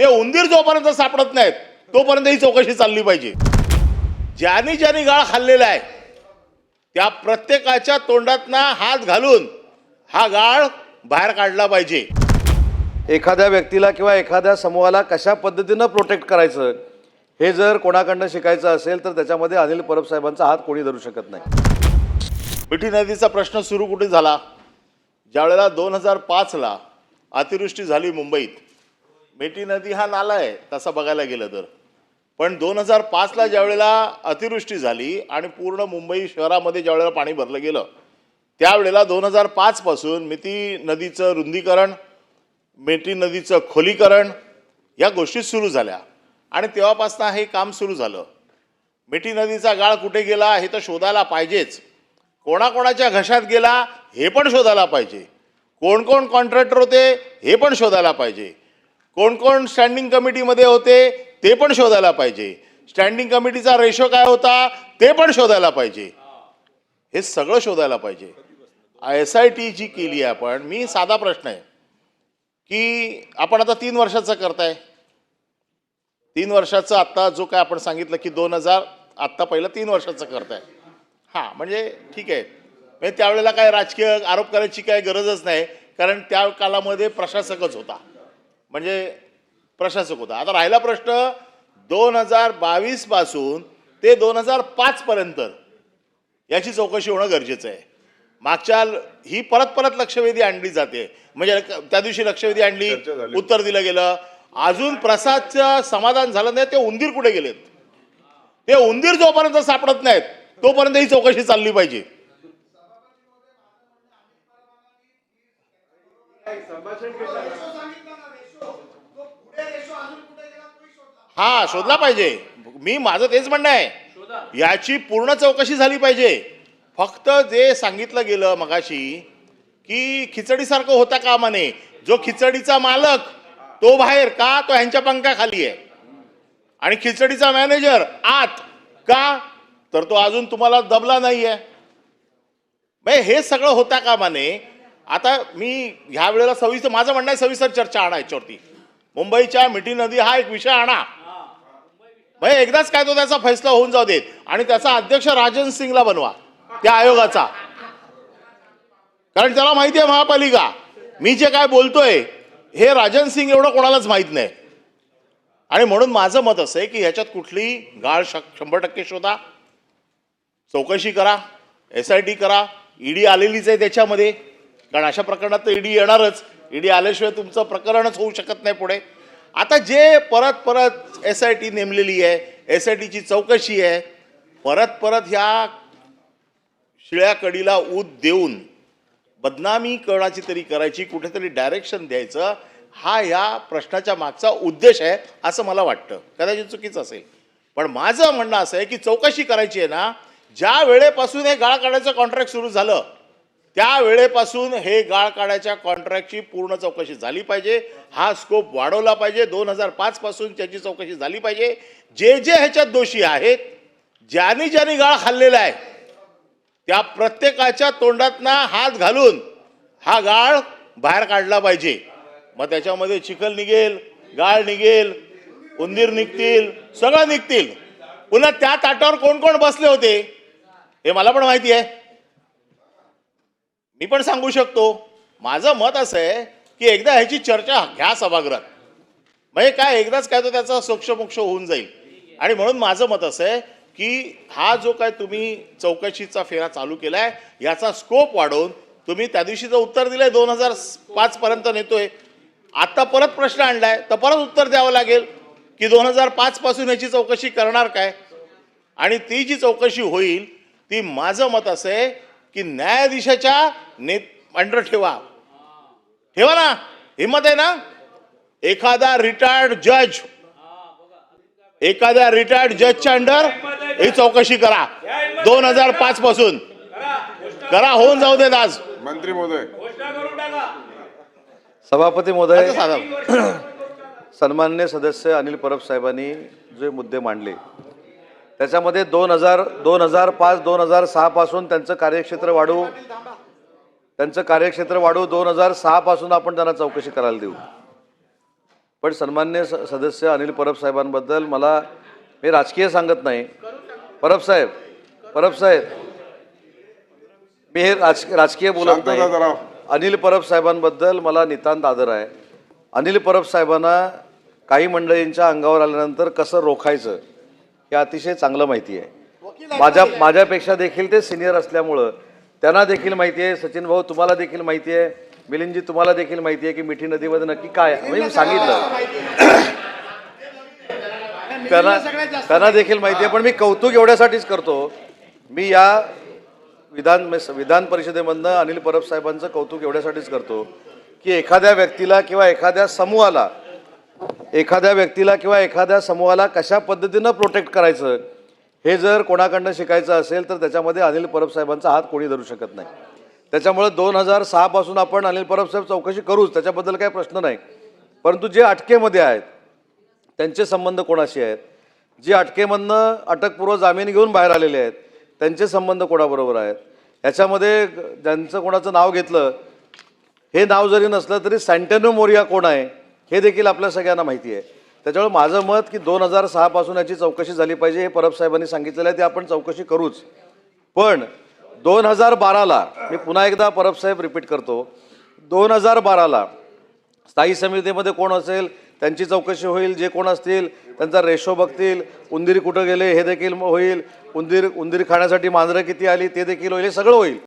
ते उंदीर जोपर्यंत सापडत नाहीत तोपर्यंत ही चौकशी चालली पाहिजे. ज्यांनी ज्यांनी गाळ खाल्लेला आहे त्या प्रत्येकाच्या तोंडातनं हात घालून हा गाळ बाहेर काढला पाहिजे. एखाद्या व्यक्तीला किंवा एखाद्या समूहाला कशा पद्धतीनं प्रोटेक्ट करायचं हे जर कोणाकडनं शिकायचं असेल तर त्याच्यामध्ये अनिल परब साहेबांचा हात कोणी धरू शकत नाही. मिठी नदीचा प्रश्न सुरू कुठे झाला? ज्यावेळेला दोन हजार पाचला अतिवृष्टी झाली मुंबईत मेटी नदी हा नाला आहे तसा बघायला गेलं तर. पण दोन हजार पाचला ज्यावेळेला अतिवृष्टी झाली आणि पूर्ण मुंबई शहरामध्ये ज्यावेळेला पाणी भरलं गेलं त्यावेळेला दोन हजार पाचपासून मिती नदीचं रुंदीकरण मेटी नदीचं खोलीकरण या गोष्टी सुरू झाल्या. आणि तेव्हापासून हे काम सुरू झालं. मिठी नदीचा गाळ कुठे गेला हे तर शोधायला पाहिजेच. कोणाकोणाच्या घशात गेला हे पण शोधायला पाहिजे. कोण कोण कॉन्ट्रॅक्टर होते हे पण शोधायला पाहिजे. कोण कोण स्टँडिंग कमिटीमध्ये होते ते पण शोधायला पाहिजे. स्टँडिंग कमिटीचा रेशो काय होता ते पण शोधायला पाहिजे. हे सगळं शोधायला पाहिजे. एस आय टी जी केली आहे आपण मी साधा प्रश्न आहे. की आपण आता तीन वर्षाचं करताय. तीन वर्षाचं आत्ता जो काय आपण सांगितलं की दोन हजार आत्ता पहिलं तीन वर्षाचं करताय. हां म्हणजे ठीक आहे. म्हणजे त्यावेळेला काय राजकीय आरोप करायची काय गरजच नाही कारण त्या कालामध्ये प्रशासकच होता. म्हणजे प्रशासक होता. आता राहिला प्रश्न दोन हजार बावीसपासून ते दोन हजार पाच पर्यंत याची चौकशी होणं गरजेचं आहे. मागच्या ही परत परत लक्षवेधी आणली जाते. म्हणजे त्या दिवशी लक्षवेधी आणली उत्तर दिलं गेलं. अजून प्रसादचं समाधान झालं नाही ते उंदीर कुठे गेलेत? ते उंदीर जोपर्यंत सापडत नाहीत तोपर्यंत ही चौकशी चालली पाहिजे. हा शोधला पाहिजे. मी माझं तेच म्हणणं आहे. याची पूर्ण चौकशी झाली पाहिजे. फक्त जे सांगितलं गेलं मगाशी की खिचडीसारखं होता कामा नये जो खिचडीचा मालक तो बाहेर का? तो ह्यांच्या पंखाखाली आहे. आणि खिचडीचा मॅनेजर आत का? तर तो अजून तुम्हाला दबला नाही आहे हे सगळं होता कामा नये आता मी ह्या वेळेला सविस्तर माझं म्हणणं आहे सविस्तर चर्चा आणा याच्यावरती. मुंबईच्या मिठी नदी हा एक विषय आणा. म्हणजे एकदाच काय तो त्याचा फैसला होऊन जाऊ देत. आणि त्याचा अध्यक्ष राजन सिंगला बनवा त्या आयोगाचा. कारण त्याला माहिती आहे महापालिका. मी जे काय बोलतोय हे राजन सिंग एवढं कोणालाच माहीत नाही. आणि म्हणून माझं मत असं आहे की ह्याच्यात कुठली गाळ श शंभर टक्के शोधा. चौकशी करा एस आय टी करा ईडी आलेलीच आहे त्याच्यामध्ये. कारण अशा प्रकरणात तर ईडी येणारच. ईडी आल्याशिवाय तुमचं प्रकरणच होऊ शकत नाही पुढे. आता जे परत परत एस आय टी नेमलेली आहे एस आय टीची चौकशी आहे परत परत ह्या शिळ्या कडीला ऊत देऊन बदनामी कोणाची तरी करायची कुठेतरी डायरेक्शन द्यायचं हा या प्रश्नाच्या मागचा उद्देश आहे असं मला वाटतं. कदाचित चुकीचं असेल. पण माझं म्हणणं असं आहे की चौकशी करायची आहे ना ज्या वेळेपासून हे गाळ काढायचं कॉन्ट्रॅक्ट सुरू झालं त्या वेळेपासून हे गाळ काढायच्या कॉन्ट्रॅक्टची पूर्ण चौकशी झाली पाहिजे. हा स्कोप वाढवला पाहिजे. दोन हजार पाचपासून त्याची चौकशी झाली पाहिजे. जे जे ह्याच्यात दोषी आहेत ज्यांनी ज्यांनी गाळ खाल्लेला आहे त्या प्रत्येकाच्या तोंडातनं हात घालून हा गाळ बाहेर काढला पाहिजे. मग त्याच्यामध्ये चिखल निघेल गाळ निघेल उंदीर निघतील सगळं निघतील. पुन्हा त्या ताटावर कोण कोण बसले होते हे मला पण माहिती आहे. मी पण सांगू शकतो. माझं मत असं आहे की एकदा ह्याची चर्चा घ्या सभागृहात. म्हणजे काय एकदाच काय तो त्याचा सोक्षमोक्ष होऊन जाईल. आणि म्हणून माझं मत असं आहे की हा जो काय तुम्ही चौकशीचा फेरा चालू केला आहे याचा स्कोप वाढवून तुम्ही त्या दिवशी जर उत्तर दिलं आहे दोन हजार पाचपर्यंत नेतोय आत्ता परत प्रश्न आणलाय तर परत उत्तर द्यावं लागेल की दोन हजार पाचपासून याची चौकशी करणार काय? आणि ती जी चौकशी होईल ती माझं मत असं आहे की न्यायाधीशाच्या ने अंडर ठेवा. ठेवा ना. हिंमत आहे ना? एखादा रिटायर्ड जज एखाद्या रिटायर्ड जजच्या अंडर ही चौकशी करा. दोन हजार पाच पासून. करा होऊन जाऊ देत आज. मंत्री महोदय. सभापती महोदय सन्मान्य सदस्य अनिल परब साहेबांनी जे मुद्दे मांडले त्याच्यामध्ये दोन हजार दोन हजार पाच दोन हजार सहा पासून त्यांचं कार्यक्षेत्र वाढू. त्यांचं कार्यक्षेत्र वाढू दोन हजार सहा पासून आपण त्यांना चौकशी करायला देऊ. पण सन्मान्य स- सदस्य अनिल परब साहेबांबद्दल मला मी राजकीय सांगत नाही. परब साहेब परब साहेब मी हे राज राजकीय बोलत नाही. अनिल परब साहेबांबद्दल मला नितांत आदर आहे. अनिल परब साहेबांना काही मंडळींच्या अंगावर आल्यानंतर कसं रोखायचं? हे अतिशय चांगलं माहिती आहे. माझ्या माझ्यापेक्षा देखील ते सिनियर असल्यामुळं त्यांना देखील माहिती आहे सचिन भाऊ तुम्हाला देखील माहिती आहे मिलिंदजी तुम्हाला देखील माहिती आहे की मिठी नदीमध्ये नक्की काय म्हणजे मी सांगितलं. त्यांना त्यांना देखील माहिती आहे पण मी कौतुक एवढ्यासाठीच करतो. मी या विधान विधान परिषदेमधनं अनिल परब साहेबांचं कौतुक एवढ्यासाठीच करतो की एखाद्या व्यक्तीला किंवा एखाद्या समूहाला एखाद्या व्यक्तीला किंवा एखाद्या समूहाला कशा पद्धतीनं प्रोटेक्ट करायचं हे जर कोणाकडनं शिकायचं असेल तर त्याच्यामध्ये अनिल परब साहेबांचा हात कोणी धरू शकत नाही. त्याच्यामुळे दोन हजार सहापासून आपण अनिल परब साहेब चौकशी करूच त्याच्याबद्दल काही प्रश्न नाही. परंतु जे अटकेमध्ये आहेत त्यांचे संबंध कोणाशी आहेत? जी अटकेमधनं अटकपूर्व जामीन घेऊन बाहेर आलेले आहेत त्यांचे संबंध कोणाबरोबर आहेत? याच्यामध्ये ज्यांचं कोणाचं नाव घेतलं हे नाव जरी नसलं तरी सँटेनो मोरिया कोण आहे? हे देखील आपल्या सगळ्यांना माहिती आहे. त्याच्यामुळे माझं मत की दोन हजार सहापासून याची चौकशी झाली पाहिजे हे परब साहेबांनी सांगितलेलं आहे ते आपण चौकशी करूच. पण दोन हजार बाराला मी पुन्हा एकदा परब साहेब रिपीट करतो दोन हजार बाराला स्थायी समितीमध्ये कोण असेल त्यांची चौकशी होईल जे कोण असतील त्यांचा रेशो बघतील उंदीर कुठं गेले हे देखील होईल उंदीर उंदीर खाण्यासाठी मांजरं किती आली ते देखील होईल हे सगळं होईल.